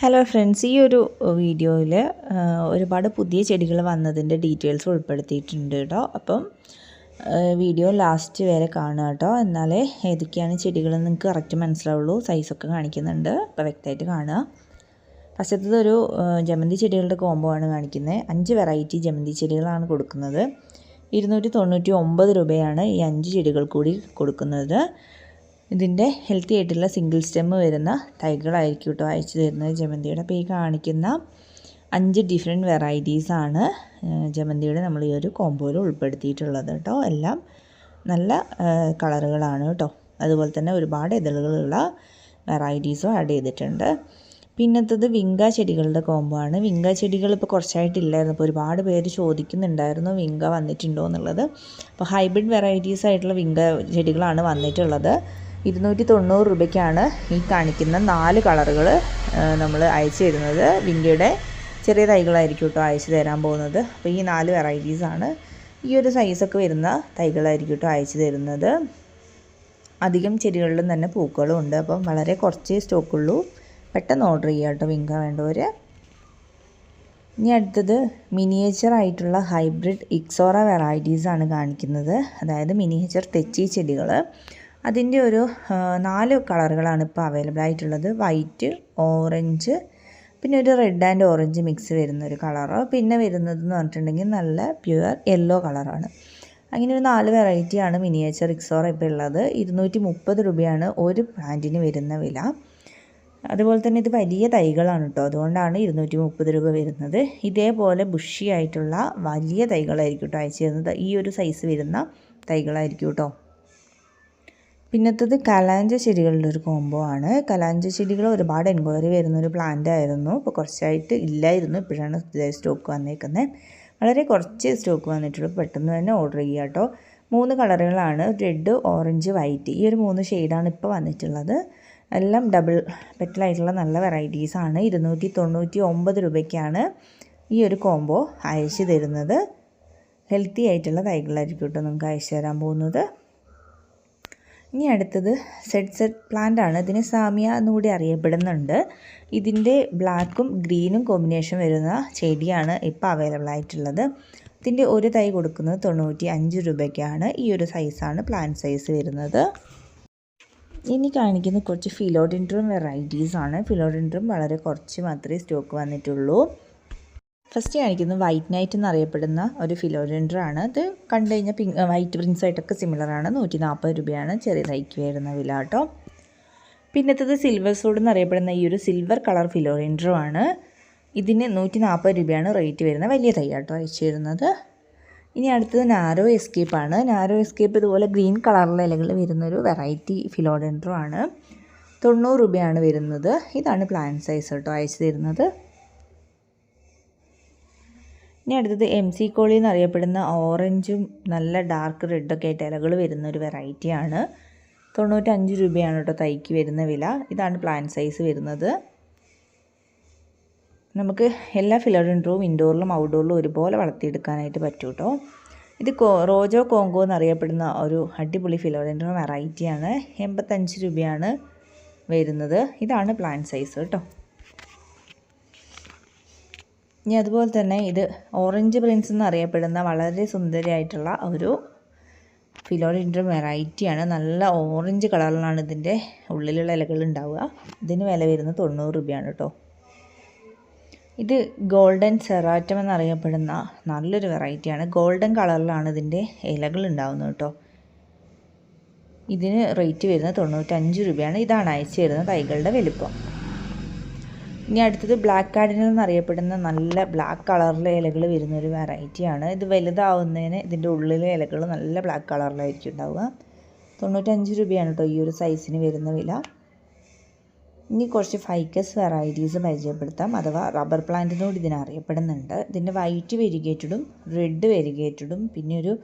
Hello friends ഈ ഒരു വീഡിയോയിൽ ഒരുപാട് പുതിയ ചെടികൾ വന്നതിന്റെ ഡീറ്റെയിൽസ് ഉൾപ്പെടുത്തിയിട്ടുണ്ട് കേട്ടോ. അപ്പം വീഡിയോ ലാസ്റ്റ് വരെ കാണുക കേട്ടോ. എന്നാലേ ഏതൊക്കെയാണ് ചെടികളെന്ന് നിങ്ങൾക്ക് കറക്റ്റ് മനസ്സിലാവുള്ളൂ. സൈസൊക്കെ കാണിക്കുന്നുണ്ട്. അപ്പോൾ വ്യക്തമായിട്ട് കാണുക. ഫസ്റ്റത്തത് ഒരു ജമന്തി ചെടികളുടെ കോംബോ ആണ് കാണിക്കുന്നത് അഞ്ച് വെറൈറ്റി ജമന്തി ചെടികളാണ് കൊടുക്കുന്നത്. ഇരുന്നൂറ്റി തൊണ്ണൂറ്റി ഒമ്പത് രൂപയാണ് ഈ അഞ്ച് ചെടികൾ കൂടി കൊടുക്കുന്നത്. ഇതിന്റെ ഹെൽത്തി ആയിട്ടുള്ള സിംഗിൾ സ്റ്റെം വരുന്ന തൈകളായിരിക്കും കേട്ടോ അയച്ചു തരുന്നത്. ജമന്തിയുടെ അപ്പോൾ ഈ കാണിക്കുന്ന അഞ്ച് ഡിഫറെന്റ് വെറൈറ്റീസാണ് ജമന്തിയുടെ നമ്മൾ ഈ ഒരു കോമ്പോയിൽ ഉൾപ്പെടുത്തിയിട്ടുള്ളത് കേട്ടോ എല്ലാം നല്ല കളറുകളാണ് കേട്ടോ അതുപോലെ തന്നെ ഒരുപാട് ഇതളുകളുള്ള വെറൈറ്റീസും ആഡ് ചെയ്തിട്ടുണ്ട്. പിന്നത്തത് വിങ്ക ചെടികളുടെ കോമ്പോ ആണ്. വിങ്ക ചെടികൾ ഇപ്പോൾ കുറച്ചായിട്ടില്ലായിരുന്നു അപ്പോൾ ഒരുപാട് പേര് ചോദിക്കുന്നുണ്ടായിരുന്നു വിങ്ക വന്നിട്ടുണ്ടോ എന്നുള്ളത്. അപ്പോൾ ഹൈബ്രിഡ് വെറൈറ്റീസ് ആയിട്ടുള്ള വിങ്ക ചെടികളാണ് വന്നിട്ടുള്ളത്. ഇരുന്നൂറ്റി തൊണ്ണൂറ് രൂപയ്ക്കാണ് ഈ കാണിക്കുന്ന നാല് കളറുകൾ നമ്മൾ അയച്ചു തരുന്നത്. വിങ്കയുടെ ചെറിയ തൈകളായിരിക്കും കേട്ടോ അയച്ചു തരാൻ പോകുന്നത്. അപ്പോൾ ഈ നാല് വെറൈറ്റീസാണ് ഈ ഒരു സൈസൊക്കെ വരുന്ന തൈകളായിരിക്കും കേട്ടോ അയച്ചു തരുന്നത്. അധികം ചെടികളിലും തന്നെ പൂക്കളും ഉണ്ട്. അപ്പം വളരെ കുറച്ച് സ്റ്റോക്കുള്ളൂ പെട്ടെന്ന് ഓർഡർ ചെയ്യുക കേട്ടോ വിങ്ക വേണ്ടവർ ഇനി അടുത്തത് മിനിയേച്ചർ ആയിട്ടുള്ള ഹൈബ്രിഡ് ഇക്സോറ വെറൈറ്റീസാണ് കാണിക്കുന്നത്. അതായത് മിനിയേച്ചർ തെച്ചി ചെടികൾ അതിന്റെ ഒരു നാല് കളറുകളാണ് ഇപ്പോൾ അവൈലബിൾ ആയിട്ടുള്ളത്. വൈറ്റ് ഓറഞ്ച് പിന്നെ ഒരു റെഡ് ആൻഡ് ഓറഞ്ച് മിക്സ് വരുന്ന ഒരു കളറ്. പിന്നെ വരുന്നത് എന്ന് പറഞ്ഞിട്ടുണ്ടെങ്കിൽ നല്ല പ്യുവർ യെല്ലോ കളറാണ്. അങ്ങനെ ഒരു നാല് വെറൈറ്റിയാണ് മിനിയേച്ചർ ഇക്സോറ ഇപ്പോൾ ഉള്ളത്. ഇരുന്നൂറ്റി മുപ്പത് രൂപയാണ് ഒരു പ്ലാന്റിന് വരുന്ന വില. അതുപോലെ തന്നെ ഇത് വലിയ തൈകളാണ് കേട്ടോ. അതുകൊണ്ടാണ് ഇരുന്നൂറ്റി മുപ്പത് രൂപ വരുന്നത്. ഇതേപോലെ ബുഷിയായിട്ടുള്ള വലിയ തൈകളായിരിക്കും കേട്ടോ അയച്ചു തരുന്നത്. ഈ ഒരു സൈസ് വരുന്ന തൈകളായിരിക്കും കേട്ടോ. പിന്നത്തത് കലാഞ്ച ചെടികളുടെ ഒരു കോംബോ ആണ്. കലാഞ്ച ചെടികൾ ഒരുപാട് എൻക്വയറി വരുന്നൊരു പ്ലാന്റ് ആയിരുന്നു. ഇപ്പോൾ കുറച്ചായിട്ട് ഇല്ലായിരുന്നു. ഇപ്പോഴാണ് സ്റ്റോക്ക് വന്നേക്കുന്നത് വളരെ കുറച്ച് സ്റ്റോക്ക് വന്നിട്ടുള്ളൂ. പെട്ടെന്ന് തന്നെ ഓർഡർ ചെയ്യുക കേട്ടോ. മൂന്ന് കളറുകളാണ്. റെഡ് ഓറഞ്ച് വൈറ്റ് ഈ ഒരു മൂന്ന് ഷെയ്ഡാണ് ഇപ്പോൾ വന്നിട്ടുള്ളത്. എല്ലാം ഡബിൾ പെറ്റലായിട്ടുള്ള നല്ല വെറൈറ്റീസാണ് ഇരുന്നൂറ്റി തൊണ്ണൂറ്റി ഒമ്പത് രൂപയ്ക്കാണ് ഈ ഒരു കോംബോ അയച്ചു തരുന്നത്. ഹെൽത്തി ആയിട്ടുള്ള തൈകളായിരിക്കും കേട്ടോ നിങ്ങൾക്ക് അയച്ചു തരാൻ പോകുന്നത്. ഇനി അടുത്തത് സെഡ് സെഡ് പ്ലാന്റ് ആണ്. ഇതിന് സാമിയ എന്നുകൂടി അറിയപ്പെടുന്നുണ്ട്. ഇതിന്റെ ബ്ലാക്കും ഗ്രീനും കോമ്പിനേഷൻ വരുന്ന ചെടിയാണ് ഇപ്പോൾ അവൈലബിൾ ആയിട്ടുള്ളത്. ഇതിന്റെ ഒരു തൈ കൊടുക്കുന്നത് തൊണ്ണൂറ്റി അഞ്ച് രൂപയ്ക്കാണ്. ഈ ഒരു സൈസാണ് പ്ലാന്റ് സൈസ് വരുന്നത്. ഇനി കാണിക്കുന്ന കുറച്ച് ഫിലോഡിൻഡ്രം വെറൈറ്റീസ് ആണ്. ഫിലോഡെൻഡ്രം വളരെ കുറച്ച് മാത്രമേ സ്റ്റോക്ക് വന്നിട്ടുള്ളൂ. ഫസ്റ്റ് കാണിക്കുന്നത് വൈറ്റ് നൈറ്റ് എന്നറിയപ്പെടുന്ന ഒരു ഫിലോഡൻഡർ ആണ് അത് കണ്ടു കഴിഞ്ഞാൽ പിങ്ക് വൈറ്റ് പ്രിൻസ് ആയിട്ടൊക്കെ സിമിലർ ആണ്. നൂറ്റി നാൽപ്പത് രൂപയാണ് ചെറിയ തൈക്ക് വരുന്ന വില കേട്ടോ. പിന്നത്തത് സിൽവർ സോഡ് എന്നറിയപ്പെടുന്ന ഈ ഒരു സിൽവർ കളർ ഫിലോഡൻഡറും ആണ് ഇതിന് നൂറ്റി നാൽപ്പത് രൂപയാണ് റേറ്റ് വരുന്ന വലിയ തൈ കേട്ടോ അയച്ചു വരുന്നത് ഇനി അടുത്തത് നാരോ എസ്കേപ്പ് ആണ്. നാരോ എസ്കേപ്പ് ഇതുപോലെ ഗ്രീൻ കളറിലെ ഇലകൾ വരുന്നൊരു വെറൈറ്റി ഫിലോഡൻഡറും ആണ് തൊണ്ണൂറ് രൂപയാണ് വരുന്നത്. ഇതാണ് പ്ലാൻ സൈസ് കേട്ടോ അയച്ചു തരുന്നത്. ഇനി അടുത്തത് എം സി കോളി എന്നറിയപ്പെടുന്ന ഓറഞ്ചും നല്ല ഡാർക്ക് റെഡൊക്കെ ആയിട്ട് ഇലകൾ വരുന്ന ഒരു വെറൈറ്റിയാണ് തൊണ്ണൂറ്റഞ്ച് രൂപയാണ് കേട്ടോ തൈക്ക് വരുന്ന വില. ഇതാണ് പ്ലാൻ സൈസ് വരുന്നത്. നമുക്ക് എല്ലാ ഫിലോഡൻഡ്രവും ഇൻഡോറിലും ഔട്ട്ഡോറിലും ഒരുപോലെ വളർത്തിയെടുക്കാനായിട്ട് പറ്റും കേട്ടോ ഇത് കോ റോജോ കോങ്കോ എന്നറിയപ്പെടുന്ന ഒരു അടിപൊളി ഫിലോഡൻഡ്രോ വെറൈറ്റിയാണ് എൺപത്തഞ്ച് രൂപയാണ് വരുന്നത്. ഇതാണ് പ്ലാൻ സൈസ് കേട്ടോ ഇനി അതുപോലെ തന്നെ ഇത് ഓറഞ്ച് പ്രിൻസ് എന്നറിയപ്പെടുന്ന വളരെ സുന്ദരിയായിട്ടുള്ള ഒരു ഫിലോഡിന്റെ വെറൈറ്റിയാണ് നല്ല ഓറഞ്ച് കളറിലാണ് ഇതിന്റെ ഉള്ളിലുള്ള ഇലകൾ ഉണ്ടാവുക. ഇതിന് വില വരുന്നത് തൊണ്ണൂറ് രൂപയാണ് കേട്ടോ. ഇത് ഗോൾഡൻ സെറാറ്റം എന്നറിയപ്പെടുന്ന നല്ലൊരു വെറൈറ്റിയാണ് ഗോൾഡൻ കളറിലാണ് ഇതിന്റെ ഇലകൾ ഉണ്ടാവുന്നത് കേട്ടോ. ഇതിന് റേറ്റ് വരുന്നത് തൊണ്ണൂറ്റഞ്ച് രൂപയാണ്. ഇതാണ് അയച്ചു തരുന്ന തൈകളുടെ വലുപ്പം. ഇനി അടുത്തത് ബ്ലാക്ക് കാർഡിനൽ എന്നറിയപ്പെടുന്ന നല്ല ബ്ലാക്ക് കളറിലെ ഇലകൾ വരുന്ന ഒരു വെറൈറ്റിയാണ് ഇത് വലുതാവുന്നതിന് ഇതിന്റെ ഉള്ളിലെ ഇലകൾ നല്ല ബ്ലാക്ക് കളറിലായിരിക്കും ഉണ്ടാവുക. തൊണ്ണൂറ്റഞ്ച് രൂപയാണ് കേട്ടോ ഈ ഒരു സൈസിന് വരുന്ന വില. ഇനി കുറച്ച് ഫൈക്കസ് വെറൈറ്റീസ് പരിചയപ്പെടുത്താം. അഥവാ റബ്ബർ പ്ലാന്റിനോട് ഇതിനറിയപ്പെടുന്നുണ്ട്. ഇതിന്റെ വൈറ്റ് വെരിഗേറ്റഡും റെഡ് വെരിഗേറ്റഡും പിന്നെ ഒരു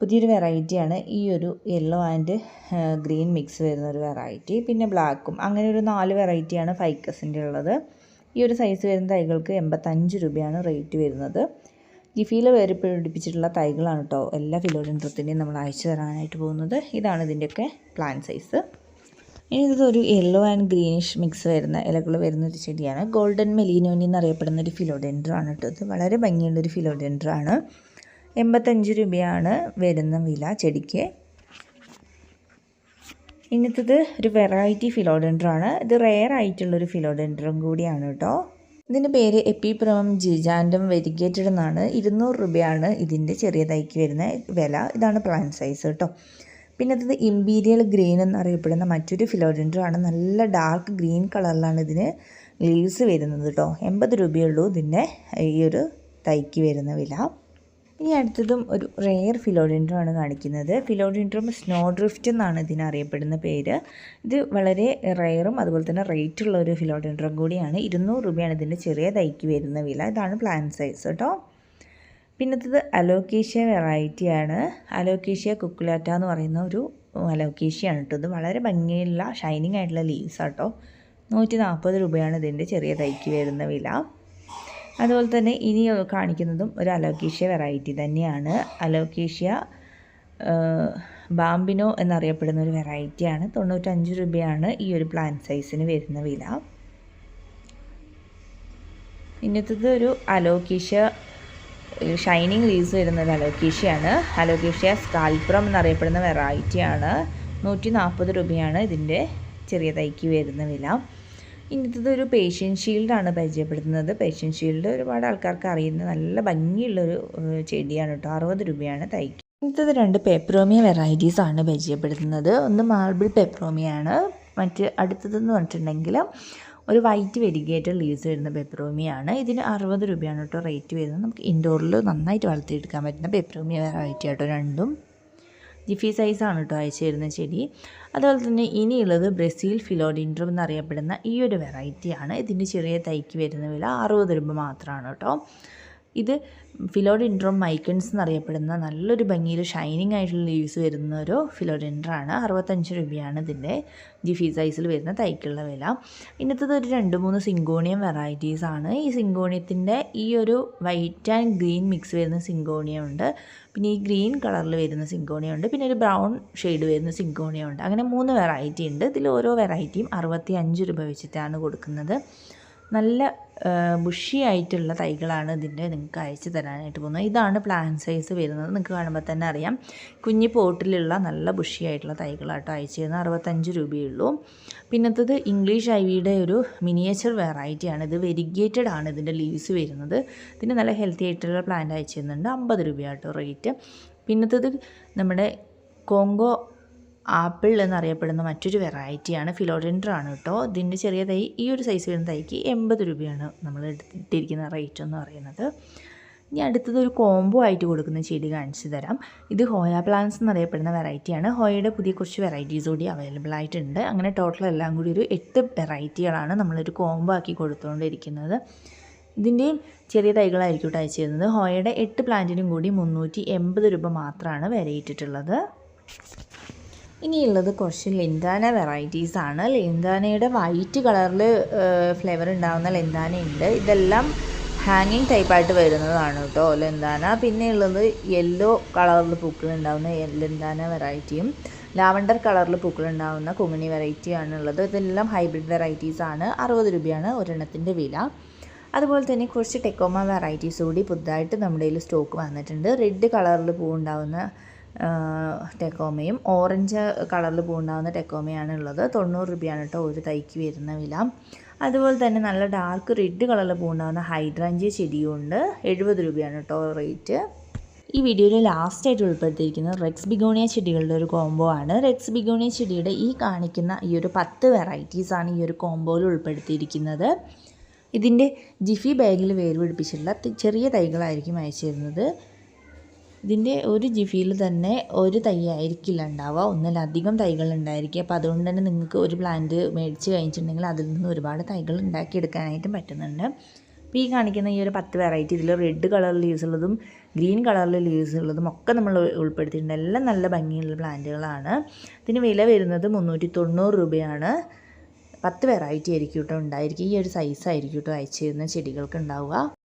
പുതിയൊരു വെറൈറ്റിയാണ് ഈ ഒരു യെല്ലോ ആൻഡ് ഗ്രീൻ മിക്സ് വരുന്ന ഒരു വെറൈറ്റി പിന്നെ ബ്ലാക്കും അങ്ങനെ ഒരു നാല് വെറൈറ്റിയാണ് ഫൈക്കസിന്റെ ഉള്ളത്. ഈ ഒരു സൈസ് വരുന്ന തൈകൾക്ക് എൺപത്തഞ്ച് രൂപയാണ് റേറ്റ് വരുന്നത്. ജിഫിയിൽ വേറെ പിടിപ്പിച്ചിട്ടുള്ള തൈകളാണ് കേട്ടോ എല്ലാ ഫിലോഡൻഡ്രത്തിന്റെയും നമ്മൾ അയച്ചു തരാനായിട്ട് പോകുന്നത്. ഇതാണ് ഇതിന്റെയൊക്കെ പ്ലാൻ സൈസ് ഇനി ഇതൊരു യെല്ലോ ആൻഡ് ഗ്രീനിഷ് മിക്സ് വരുന്ന ഇലകൾ വരുന്ന ഒരു ചെടിയാണ്. ഗോൾഡൻ മെലീനോനി എന്നറിയപ്പെടുന്ന ഒരു ഫിലോഡെൻഡ്ര ആണ് കേട്ടോ ഇത്. വളരെ ഭംഗിയുള്ളൊരു ഫിലോഡെൻഡ്ര ആണ്. എൺപത്തഞ്ച് രൂപയാണ് വരുന്ന വില ചെടിക്ക്. ഇന്നത്തത് ഒരു വെറൈറ്റി ഫിലോഡെൻഡ്ര ആണ്. ഇത് റെയർ ആയിട്ടുള്ളൊരു ഫിലോഡെൻഡ്രം കൂടിയാണ് കേട്ടോ. ഇതിന്റെ പേര് എപ്പിപ്രമം ജിജാൻഡം വെരിഗേറ്റഡ് എന്നാണ്. ഇരുന്നൂറ് രൂപയാണ് ഇതിന്റെ ചെറിയ തൈക്ക് വരുന്ന വില. ഇതാണ് പ്ലാന്റ് സൈസ് കേട്ടോ. പിന്നെ അത് ഇമ്പീരിയൽ ഗ്രീൻ എന്നറിയപ്പെടുന്ന മറ്റൊരു ഫിലോഡെൻഡ്രം ആണ്. നല്ല ഡാർക്ക് ഗ്രീൻ കളറിലാണ് ഇതിന് ലീവ്സ് വരുന്നത് കേട്ടോ. എൺപത് രൂപയുള്ളൂ ഇതിന്റെ ഈ ഒരു തൈക്ക് വരുന്ന വില. ഇനി അടുത്തതും ഒരു റെയർ ഫിലോഡെൻഡ്രം ആണ് കാണിക്കുന്നത്. ഫിലോഡെൻഡ്രം സ്നോ ഡ്രിഫ്റ്റ് എന്നാണ് ഇതിനറിയപ്പെടുന്ന പേര്. ഇത് വളരെ റെയറും അതുപോലെ തന്നെ റേറ്റ് ഉള്ള ഒരു ഫിലോഡെൻഡ്രം കൂടിയാണ്. ഇരുന്നൂറ് രൂപയാണ് ഇതിന്റെ ചെറിയ തൈക്ക് വരുന്ന വില. ഇതാണ് പ്ലാൻ സൈസ് കേട്ടോ. പിന്നത്തത് അലോക്കേഷ്യ വെറൈറ്റിയാണ് അലോക്കേഷ്യ കുക്കുലാറ്റ എന്ന് പറയുന്ന ഒരു അലോക്കേഷ്യയാണ് കേട്ടോ. ഇത് വളരെ ഭംഗിയുള്ള ഷൈനിങ് ആയിട്ടുള്ള ലീവ്സ് ആട്ടോ നൂറ്റി നാൽപ്പത് രൂപയാണ് ഇതിന്റെ ചെറിയ തൈക്ക് വരുന്ന വില. അതുപോലെ തന്നെ ഇനി കാണിക്കുന്നതും ഒരു അലോക്കേഷ്യ വെറൈറ്റി തന്നെയാണ്. അലോക്കേഷ്യ ബാമ്പിനോ എന്നറിയപ്പെടുന്ന ഒരു വെറൈറ്റിയാണ് തൊണ്ണൂറ്റഞ്ച് രൂപയാണ് ഈ ഒരു പ്ലാന്റ് സൈസിന് വരുന്ന വില. ഇന്നത്തത് ഒരു അലോക്കേഷ്യ ഷൈനിങ് ലീവ്സ് വരുന്ന ഒരു അലോക്കേഷ്യയാണ് അലോക്കേഷ്യ സ്കാൽപ്രം എന്നറിയപ്പെടുന്ന വെറൈറ്റിയാണ് നൂറ്റി നാൽപ്പത് രൂപയാണ് ഇതിന്റെ ചെറിയ തൈക്ക് വരുന്ന വില. ഇന്നത്തെ ഒരു പേഷ്യൻ ഷീൽഡാണ് പരിചയപ്പെടുത്തുന്നത്. പേഷ്യൻ ഷീൽഡ് ഒരുപാട് ആൾക്കാർക്ക് അറിയുന്ന നല്ല ഭംഗിയുള്ളൊരു ചെടിയാണ് കേട്ടോ. അറുപത് രൂപയാണ് തൈക്ക്. ഇന്നത്തത് രണ്ട് പെപ്രോമിയ വെറൈറ്റീസ് ആണ് പരിചയപ്പെടുത്തുന്നത്. ഒന്ന് മാർബിൾ പെപ്രോമിയാണ് മറ്റ് അടുത്തതെന്ന് പറഞ്ഞിട്ടുണ്ടെങ്കിൽ ഒരു വൈറ്റ് വെരിഗേറ്റഡ് ലീവ്സ് വരുന്ന പെപ്രോമിയാണ് ഇതിന് അറുപത് രൂപയാണ് കേട്ടോ റേറ്റ് വരുന്നത്. നമുക്ക് ഇൻഡോറിൽ നന്നായിട്ട് വളർത്തിയെടുക്കാൻ പറ്റുന്ന പെപ്രോമിയ വെറൈറ്റി ആട്ടോ രണ്ടും. ജിഫി സൈസാണ് കേട്ടോ അയച്ചു തരുന്ന ചെടി. അതുപോലെ തന്നെ ഇനിയുള്ളത് ബ്രസീൽ ഫിലോഡിൻഡ്രം എന്നറിയപ്പെടുന്ന ഈ ഒരു വെറൈറ്റിയാണ് ഇതിന്റെ ചെറിയ തൈക്ക് വരുന്ന വില അറുപത് രൂപ മാത്രമാണ് കേട്ടോ ഇത് ഫിലോഡെൻഡ്രോം മൈക്കൻസ് എന്നറിയപ്പെടുന്ന നല്ലൊരു ഭംഗിയിൽ ഷൈനിങ് ആയിട്ടുള്ള ലീവ്സ് വരുന്ന ഒരു ഫിലോഡെൻഡ്രാണ് അറുപത്തഞ്ച് രൂപയാണ് ഇതിന്റെ. ജിഫി സൈസിൽ വരുന്ന തൈക്കുള്ള വില. ഇന്നത്തത് ഒരു രണ്ട് മൂന്ന് സിങ്കോണിയം വെറൈറ്റീസ് ആണ്. ഈ സിങ്കോണിയത്തിന്റെ ഈ ഒരു വൈറ്റ് ആൻഡ് ഗ്രീൻ മിക്സ് വരുന്ന സിങ്കോണിയം ഉണ്ട്. പിന്നെ ഈ ഗ്രീൻ കളറിൽ വരുന്ന സിങ്കോണിയം ഉണ്ട്. പിന്നെ ഒരു ബ്രൗൺ ഷെയ്ഡ് വരുന്ന സിങ്കോണിയം ഉണ്ട്. അങ്ങനെ മൂന്ന് വെറൈറ്റി ഉണ്ട്. ഇതിൽ ഓരോ വെറൈറ്റിയും അറുപത്തി രൂപ വെച്ചിട്ടാണ് കൊടുക്കുന്നത്. നല്ല ബുഷി ആയിട്ടുള്ള തൈകളാണ് ഇതിന്റെ നിങ്ങൾക്ക് അയച്ചു തരാനായിട്ട് പോകുന്നത്. ഇതാണ് പ്ലാൻ സൈസ് വരുന്നത്. നിങ്ങൾക്ക് കാണുമ്പോൾ തന്നെ അറിയാം. കുഞ്ഞി പോട്ടിലുള്ള നല്ല ബുഷി ആയിട്ടുള്ള തൈകളാട്ടോ അയച്ചു തരുന്നത്. അറുപത്തഞ്ച് രൂപയുള്ളൂ പിന്നത്തത് ഇംഗ്ലീഷ് ഐവിയുടെ ഒരു മിനിയേച്ചർ വെറൈറ്റിയാണ് ഇത് വെരിഗേറ്റഡ് ആണ് ഇതിന്റെ ലീവ്സ് വരുന്നത്. ഇതിന് നല്ല ഹെൽത്തി ആയിട്ടുള്ള പ്ലാന്റ് അയച്ചു തരുന്നുണ്ട്. അമ്പത് രൂപയാട്ടോ റേറ്റ് പിന്നത്തത് നമ്മുടെ കോങ്കോ ആപ്പിൾ എന്നറിയപ്പെടുന്ന മറ്റൊരു വെറൈറ്റിയാണ് ഫിലോഡെൻഡ്രാണ് കേട്ടോ. ഇതിന്റെ ചെറിയ തൈ ഈ ഒരു സൈസ് വരുന്ന തൈക്ക് എൺപത് രൂപയാണ് നമ്മൾ എടുത്തിരിക്കുന്ന റേറ്റ് എന്ന് പറയുന്നത്. ഇനി അടുത്തത് ഒരു കോംബോ ആയിട്ട് കൊടുക്കുന്ന ചെടി കാണിച്ചു തരാം. ഇത് ഹോയ പ്ലാന്റ്സ് എന്നറിയപ്പെടുന്ന വെറൈറ്റിയാണ്. ഹോയയുടെ പുതിയ കുറച്ച് വെറൈറ്റീസ് കൂടി അവൈലബിൾ ആയിട്ടുണ്ട്. അങ്ങനെ ടോട്ടൽ എല്ലാം കൂടി ഒരു എട്ട് വെറൈറ്റികളാണ് നമ്മളൊരു കോംബോ ആക്കി കൊടുത്തുകൊണ്ടിരിക്കുന്നത്. ഇതിന്റെയും ചെറിയ തൈകളായിരിക്കും അയച്ചു തരുന്നത്. ഹോയയുടെ എട്ട് പ്ലാന്റിനും കൂടി മുന്നൂറ്റി എൺപത് രൂപ മാത്രമാണ് വിലയിട്ടിട്ടുള്ളത് ഇനിയുള്ളത് കുറച്ച് ലെന്താന വെറൈറ്റീസ് ആണ്. ലെന്താനയുടെ വൈറ്റ് കളറിൽ ഫ്ലേവർ ഉണ്ടാകുന്ന ലെന്താന ഉണ്ട് ഇതെല്ലാം ഹാങ്ങിങ് ടൈപ്പായിട്ട് വരുന്നതാണ് കേട്ടോ ലെന്താന പിന്നെ ഉള്ളത് യെല്ലോ കളറിൽ പൂക്കൾ ഉണ്ടാകുന്ന ലെന്താന വെറൈറ്റിയും ലാവണ്ടർ കളറിൽ പൂക്കൾ ഉണ്ടാകുന്ന കുമിണി വെറൈറ്റിയാണ് ഉള്ളത് ഇതെല്ലാം ഹൈബ്രിഡ് വെറൈറ്റീസ് ആണ്. അറുപത് രൂപയാണ് ഒരെണ്ണത്തിന്റെ വില. അതുപോലെ തന്നെ കുറച്ച് ടെക്കോമ വെറൈറ്റീസ് കൂടി പുതുതായിട്ട് നമ്മുടെ കയ്യിൽ സ്റ്റോക്ക് വന്നിട്ടുണ്ട്. റെഡ് കളറിൽ പൂവുണ്ടാകുന്ന ടെക്കോമയും ഓറഞ്ച് കളറിൽ പൂണ്ടാവുന്ന ടെക്കോമയാണ് ഉള്ളത് തൊണ്ണൂറ് രൂപയാണ് കേട്ടോ ഒരു തൈക്ക് വരുന്ന വില. അതുപോലെ തന്നെ നല്ല ഡാർക്ക് റെഡ് കളറിൽ പൂണ്ടാവുന്ന ഹൈഡ്രാഞ്ചിയ ചെടിയുണ്ട്. എഴുപത് രൂപയാണ് കേട്ടോ റേറ്റ് ഈ വീഡിയോയിൽ ലാസ്റ്റായിട്ട് ഉൾപ്പെടുത്തിയിരിക്കുന്നത് റെക്സ് ബിഗോണിയ ചെടികളുടെ ഒരു കോംബോ ആണ്. റെക്സ് ബിഗോണിയ ചെടിയുടെ ഈ കാണിക്കുന്ന ഈ ഒരു പത്ത് വെറൈറ്റീസാണ് ഈ ഒരു കോംബോയിൽ ഉൾപ്പെടുത്തിയിരിക്കുന്നത്. ഇതിന്റെ ജിഫി ബാഗിൽ വേര് പിടിപ്പിച്ചിട്ടുള്ള ചെറിയ തൈകളായിരിക്കും അയച്ചു തരുന്നത് ഇതിന്റെ ഒരു ജിഫിയിൽ തന്നെ ഒരു തൈ ആയിരിക്കില്ല ഉണ്ടാവുക. ഒന്നിലധികം തൈകൾ ഉണ്ടായിരിക്കും. അപ്പോൾ അതുകൊണ്ട് തന്നെ നിങ്ങൾക്ക് ഒരു പ്ലാന്റ് മേടിച്ച് കഴിഞ്ഞിട്ടുണ്ടെങ്കിൽ അതിൽ നിന്ന് ഒരുപാട് തൈകൾ ഉണ്ടാക്കിയെടുക്കാനായിട്ടും പറ്റുന്നുണ്ട്. അപ്പോൾ ഈ കാണിക്കുന്ന ഈ ഒരു പത്ത് വെറൈറ്റി ഇതിൽ റെഡ് കളറിൽ ലീവ്സ് ഉള്ളതും ഗ്രീൻ കളറിൽ ലീവ്സ് ഉള്ളതും ഒക്കെ നമ്മൾ ഉൾപ്പെടുത്തിയിട്ടുണ്ട്. എല്ലാം നല്ല ഭംഗിയുള്ള പ്ലാന്റുകളാണ്. ഇതിന് വില വരുന്നത് മുന്നൂറ്റി തൊണ്ണൂറ് രൂപയാണ്. പത്ത് വെറൈറ്റി ആയിരിക്കും കേട്ടോ ഉണ്ടായിരിക്കും ഈ ഒരു സൈസ് ആയിരിക്കും കേട്ടോ അയച്ചു തരുന്ന ചെടികൾക്ക് ഉണ്ടാവുക.